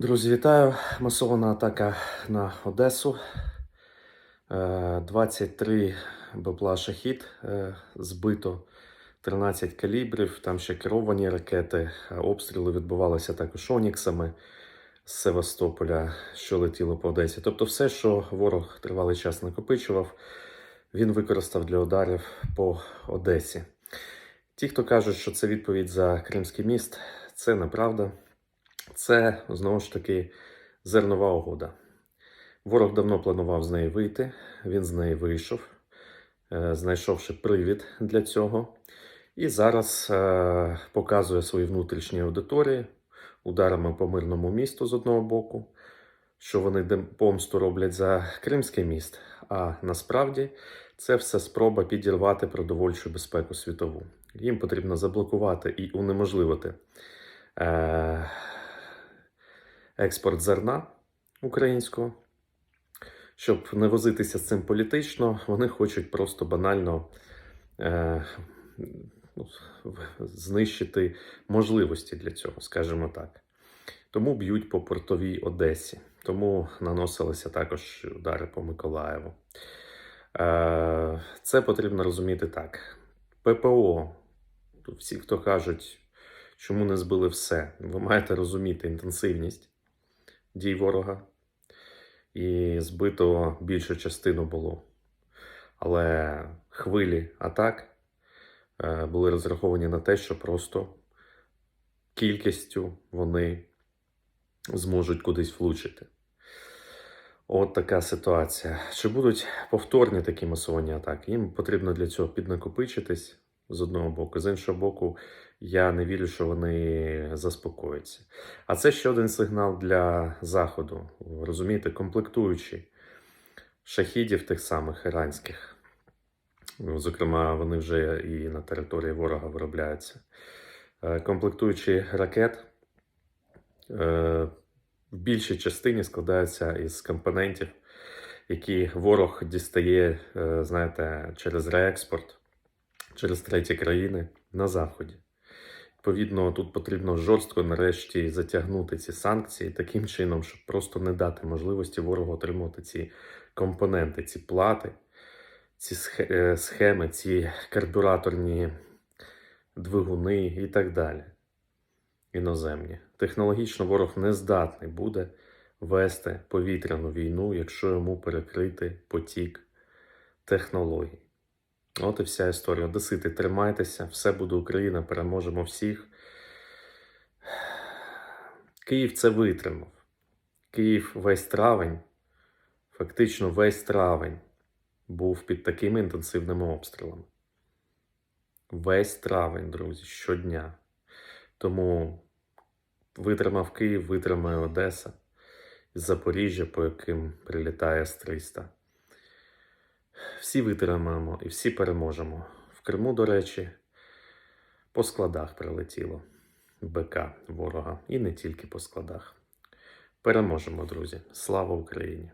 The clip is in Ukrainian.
Друзі, вітаю! Масована атака на Одесу. Е, 23 БПЛА шахід е, збито, 13 калібрів, там ще керовані ракети. Е, Обстріли відбувалися також Оніксами з Севастополя, що летіло по Одесі. Тобто, все, що ворог тривалий час накопичував, він використав для ударів по Одесі. Ті, хто кажуть, що це відповідь за Кримський міст, це неправда. Це знову ж таки зернова угода. Ворог давно планував з неї вийти, він з неї вийшов, е, знайшовши привід для цього. І зараз е, показує свої внутрішні аудиторії ударами по мирному місту з одного боку, що вони помсту роблять за Кримський міст. А насправді це все спроба підірвати продовольчу безпеку світову. Їм потрібно заблокувати і унеможливити. Експорт зерна українського. Щоб не возитися з цим політично, вони хочуть просто банально е, ну, знищити можливості для цього, скажімо так. Тому б'ють по портовій Одесі, тому наносилися також удари по Миколаєву. Е, це потрібно розуміти так. ППО, всі, хто кажуть, чому не збили все, ви маєте розуміти інтенсивність дій ворога, і збито більшу частину було. Але хвилі атак е, були розраховані на те, що просто кількістю вони зможуть кудись влучити. От така ситуація. Чи будуть повторні такі масовані атаки? Їм потрібно для цього піднакопичитись з одного боку, з іншого боку, я не вірю, що вони заспокояться. А це ще один сигнал для Заходу. Розумієте, комплектуючі шахідів тих самих іранських. Ну, Зокрема, вони вже і на території ворога виробляються. Е, Комплектуючі ракет е, в більшій частині складаються із компонентів, які ворог дістає, е, знаєте, через реекспорт, через треті країни на Заході. Відповідно, тут потрібно жорстко нарешті затягнути ці санкції таким чином, щоб просто не дати можливості ворогу отримати ці компоненти, ці плати, ці е, схеми, ці карбюраторні двигуни і так далі. Іноземні. Технологічно ворог не здатний буде вести повітряну війну, якщо йому перекрити потік технологій. От і вся історія. Одесити, тримайтеся, все буде Україна, переможемо всіх. Київ це витримав. Київ весь травень, фактично весь травень, був під такими інтенсивними обстрілами. Весь травень, друзі, щодня. Тому витримав Київ, витримає Одеса, Запоріжжя, по яким прилітає С-300. Всі витримаємо і всі переможемо. В Криму, до речі, по складах прилетіло БК ворога. І не тільки по складах. Переможемо, друзі. Слава Україні!